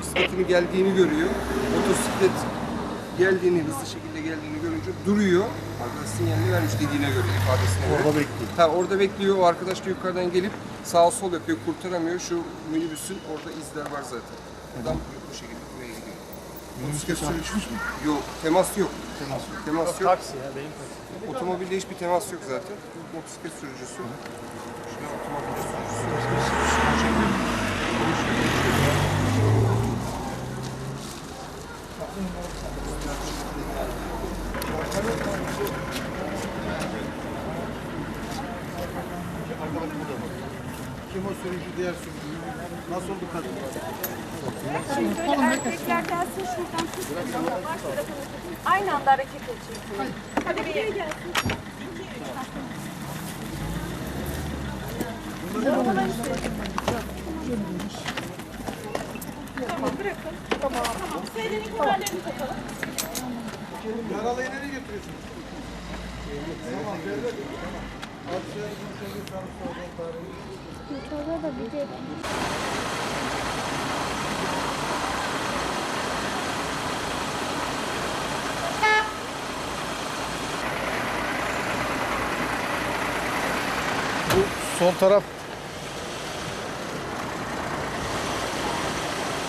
Bisikletin geldiğini görüyor. Motosiklet geldiğini, hızlı şekilde geldiğini görünce duruyor. Arkadaş sinyalini vermiş dediğine göre ifadesine göre. Orada bekliyor. Ha, orada bekliyor. O arkadaş da yukarıdan gelip sağ sol yapıyor. Kurtaramıyor. Şu minibüsün orada izler var zaten. Adam bu şekilde buraya gidiyor. Minibüste çarpışmış mı? Yok, temas yok. Temas yok. Temas yok. Taksi ya benim taksi. Otomobilde hiçbir temas yok zaten. Motosiklet sürücüsü. Şuna otomobil sürücüsü. Kim o sürücü diğer sürücü? Nasıl oldu kadın? Şimdi böyle erkekler gelsin şuradan tutsun. Aynı anda hareket edecek. Hadi bir gelsin. Tamam bırakın. Tamam. Tamam. Seyrenin kemerlerini takalım. Yaralıyı nereye götürüyorsunuz? Tamam, devlet. Aşağıya şöyle çalışıyor, tarih. Motorda da bir de Bu sol taraf